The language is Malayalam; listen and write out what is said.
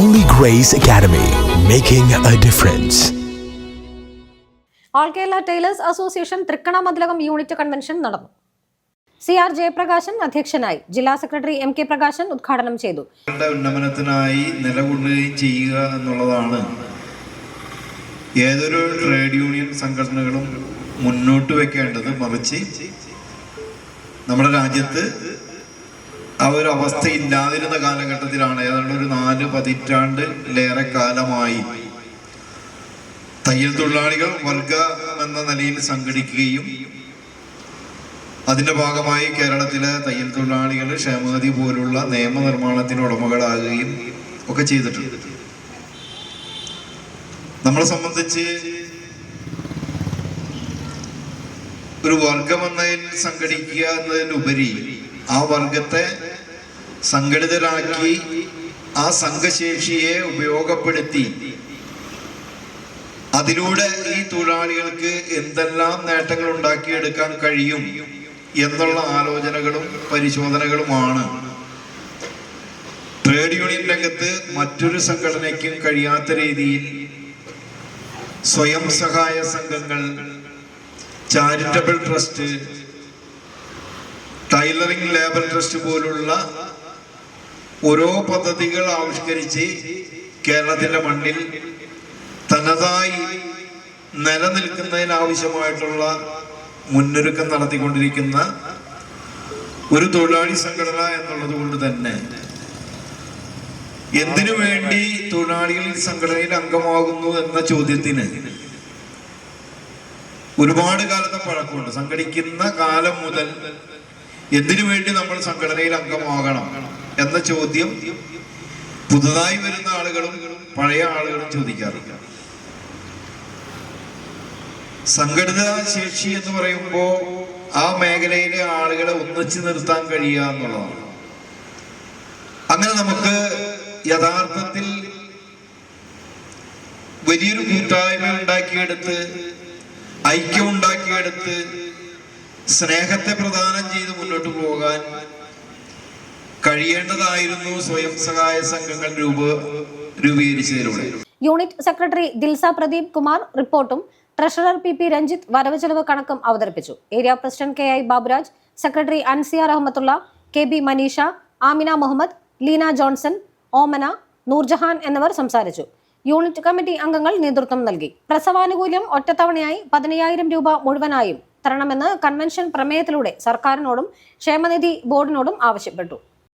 Grace Academy, making a difference. All Kerala tailors association Thrikkanamathilakam unit convention നടന്നു സി ആർ ജയപ്രകാശൻ അധ്യക്ഷനായി ജില്ലാ സെക്രട്ടറി എം കെ പ്രകാശൻ ഉദ്ഘാടനം ചെയ്തു ഉന്നമനത്തിനായി നിലകൊള്ളുകയും ചെയ്യുക എന്നുള്ളതാണ് ഏതൊരു ട്രേഡ് യൂണിയൻ സംഘടനകളും മുന്നോട്ട് വെക്കേണ്ടത് മറിച്ച് നമ്മുടെ രാജ്യത്ത് ആ ഒരു അവസ്ഥ ഇല്ലാതിരുന്ന കാലഘട്ടത്തിലാണ്. ഏതാണ്ട് ഒരു നാല് പതിറ്റാണ്ടിലേറെ കാലമായി തയ്യൽ തൊഴിലാളികൾ വർഗം എന്ന നിലയിൽ സംഘടിക്കുകയും അതിന്റെ ഭാഗമായി കേരളത്തിലെ തയ്യൽ തൊഴിലാളികൾ ക്ഷേമനിധി പോലുള്ള നിയമനിർമ്മാണത്തിന് ഉടമകളാകുകയും ഒക്കെ ചെയ്തിട്ടുണ്ട്. നമ്മളെ സംബന്ധിച്ച് ഒരു വർഗം എന്നതിൽ സംഘടിക്കുക എന്നതിലുപരി ആ വർഗത്തെ സംഘടിതരാക്കി ആ സംഘശേഷിയെ ഉപയോഗപ്പെടുത്തി. അതിലൂടെ ഈ തൊഴിലാളികൾക്ക് എന്തെല്ലാം നേട്ടങ്ങൾ ഉണ്ടാക്കിയെടുക്കാൻ കഴിയും എന്നുള്ള ആലോചനകളും പരിശോധനകളുമാണ്. ട്രേഡ് യൂണിയൻ രംഗത്ത് മറ്റൊരു സംഘടനയ്ക്കും കഴിയാത്ത രീതിയിൽ സ്വയം സഹായ സംഘങ്ങൾ charitable trust tailoring labour trust പോലുള്ള ഓരോ പദ്ധതികൾ ആവിഷ്കരിച്ച് കേരളത്തിന്റെ മണ്ണിൽ തനതായി നിലനിൽക്കുന്നതിനാവശ്യമായിട്ടുള്ള മുന്നൊരുക്കം നടത്തിക്കൊണ്ടിരിക്കുന്ന ഒരു തൊഴിലാളി സംഘടന എന്നുള്ളത് കൊണ്ട് തന്നെ എന്തിനു വേണ്ടി തൊഴിലാളികൾ ഈ സംഘടനയിൽ അംഗമാകുന്നു എന്ന ചോദ്യത്തിന് ഒരുപാട് കാലത്തെ പഴക്കമുണ്ട്. സംഘടിക്കുന്ന കാലം മുതൽ എന്തിനു വേണ്ടി നമ്മൾ സംഘടനയിൽ അംഗമാകണം എന്ന ചോദ്യം പുതുതായി വരുന്ന ആളുകളും പഴയ ആളുകളും ചോദിക്കാറുണ്ട്. സംഘടിത ശേഷി എന്ന് പറയുമ്പോൾ ആ മേഖലയിലെ ആളുകളെ ഒന്നിച്ചു നിർത്താൻ കഴിയുക എന്നുള്ളതാണ്. അങ്ങനെ നമുക്ക് യഥാർത്ഥത്തിൽ വലിയൊരു കൂട്ടായ്മ ഉണ്ടാക്കിയെടുത്ത് ഐക്യം ഉണ്ടാക്കിയെടുത്ത് സ്നേഹത്തെ പ്രദാനം ചെയ്ത് മുന്നോട്ട് പോകാൻ കഴിയേണ്ടതായിരുന്നു സ്വയം സഹായ സംഘങ്ങൾ രൂപ രൂപീകരിച്ചതിലൂടെ. യൂണിറ്റ് സെക്രട്ടറി ദിൽസ പ്രദീപ് കുമാർ റിപ്പോർട്ടും ട്രഷറർ പി പി രഞ്ജിത്ത് വരവ് ചെലവ് കണക്കും അവതരിപ്പിച്ചു. Area president K I Baburaj secretary Ansiya Rahmathulla K B Manisha Amina Muhammad Leena Johnson Omana Noorjahan എന്നിവർ സംസാരിച്ചു. യൂണിറ്റ് കമ്മിറ്റി അംഗങ്ങൾ നേതൃത്വം നൽകി. പ്രസവാനുകൂല്യം ഒറ്റത്തവണയായി പതിനയ്യായിരം രൂപ മുഴുവനായും തരണമെന്ന് കൺവെൻഷൻ പ്രമേയത്തിലൂടെ സർക്കാരിനോടും ക്ഷേമനിധി ബോർഡിനോടും ആവശ്യപ്പെട്ടു